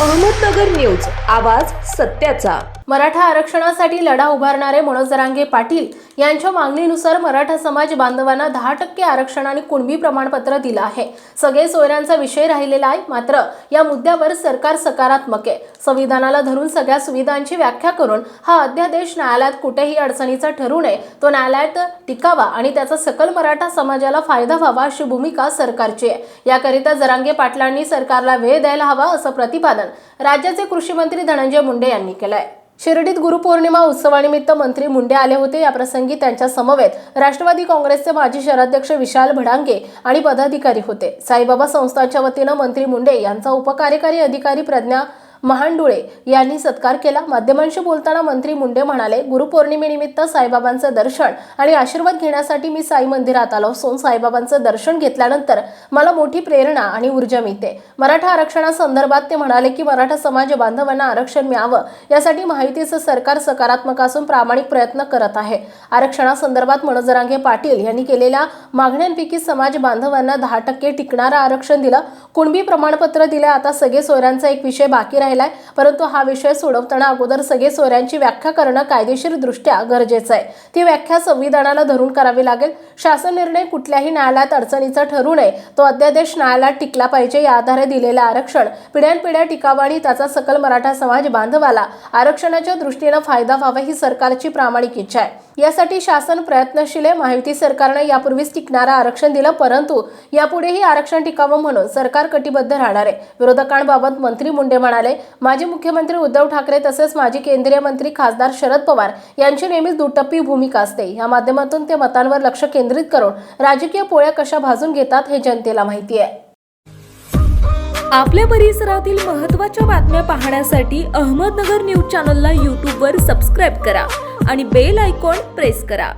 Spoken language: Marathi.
अहमदनगर न्यूज आवाज सत्याचा. मराठा आरक्षणासाठी लढा उभारणारे मनोज जरांगे पाटील यांच्या मागणीनुसार मराठा समाज बांधवांना दहा टक्के आरक्षण आणि कुणबी प्रमाणपत्र दिलं आहे. सगळे सोयऱ्यांचा विषय राहिलेला आहे मात्र या मुद्द्यावर सरकार सकारात्मक आहे. संविधानाला धरून सगळ्या सुविधांची व्याख्या करून हा अध्यादेश न्यायालयात कुठेही अडचणीचा ठरू नये. तो न्यायालयात टिकावा आणि त्याचा सकल मराठा समाजाला फायदा व्हावा अशी भूमिका सरकारची आहे. याकरिता जरांगे पाटलांनी सरकारला वेळ द्यायला हवा असं प्रतिपादन राज्याचे कृषी मंत्री धनंजय मुंडे यांनी केलंय. शिर्डीत गुरुपौर्णिमा उत्सवानिमित्त मंत्री मुंडे आले होते. या प्रसंगी त्यांच्या समवेत राष्ट्रवादी काँग्रेसचे माजी शहराध्यक्ष विशाल भडांगे आणि पदाधिकारी होते. साईबाबा संस्थांच्या वतीनं मंत्री मुंडे यांचा उपकार्यकारी अधिकारी प्रज्ञा महांडुळे यांनी सत्कार केला. माध्यमांशी बोलताना मंत्री मुंडे म्हणाले गुरुपौर्णिमेनिमित्त साईबाबांचं दर्शन आणि आशीर्वाद घेण्यासाठी मी साई मंदिरात आलो. असून साईबाबांचं दर्शन घेतल्यानंतर मला मोठी प्रेरणा आणि ऊर्जा मिळते. मराठा आरक्षणासंदर्भात ते म्हणाले की मराठा समाज बांधवांना आरक्षण मिळावं यासाठी माहितीचं सरकार सकारात्मक असून प्रामाणिक प्रयत्न करत आहे. आरक्षणासंदर्भात मनोजरांगे पाटील यांनी केलेल्या मागण्यांपैकी समाज बांधवांना दहा टक्के टिकणारं आरक्षण दिलं. कुणबी प्रमाणपत्र दिलं. आता सगळे सोयऱ्यांचा एक विषय बाकी राहिलाय. परंतु हा विषय सोडवताना अगोदर सगळे सोयऱ्यांची व्याख्या करणं कायदेशीर दृष्ट्या गरजेचं आहे. ती व्याख्या संविधानाला धरून करावी लागेल. शासन निर्णय कुठल्याही न्यायालयात अडचणीचा ठरू नये. तो अध्यादेश न्यायालयात टिकला पाहिजे या आधारे दिलेलं आरक्षण. पिढ्यानपिढ्या टिकावं आणि त्याचा सकल मराठा समाज बांधवाला आरक्षणाच्या दृष्टीनं फायदा व्हावा ही सरकारची प्रामाणिक इच्छा आहे. यासाठी शासन प्रयत्नशील आहे. महायुती सरकारनं यापूर्वीच टिकणारं आरक्षण दिलं परंतु यापुढेही आरक्षण टिकावं म्हणून सरकार कटिबद्ध राहणार आहे. विरोधकांबाबत मंत्री मुंडे म्हणाले माजी मुख्यमंत्री उद्धव ठाकरे तसेच माजी केंद्रीय मंत्री खासदार शरद पवार यांची नेहमीच दुटप्पी भूमिका असते. या माध्यमातून ते मतांवर लक्ष केंद्रित करून राजकीय पोळ्या कशा भाजून घेतात हे जनतेला माहिती आहे. आपल्या परिसरातील महत्त्वाच्या बातम्या पाहण्यासाठी अहमदनगर न्यूज चॅनलला यूट्यूबवर सबस्क्राईब करा आणि बेल आयकॉन प्रेस करा.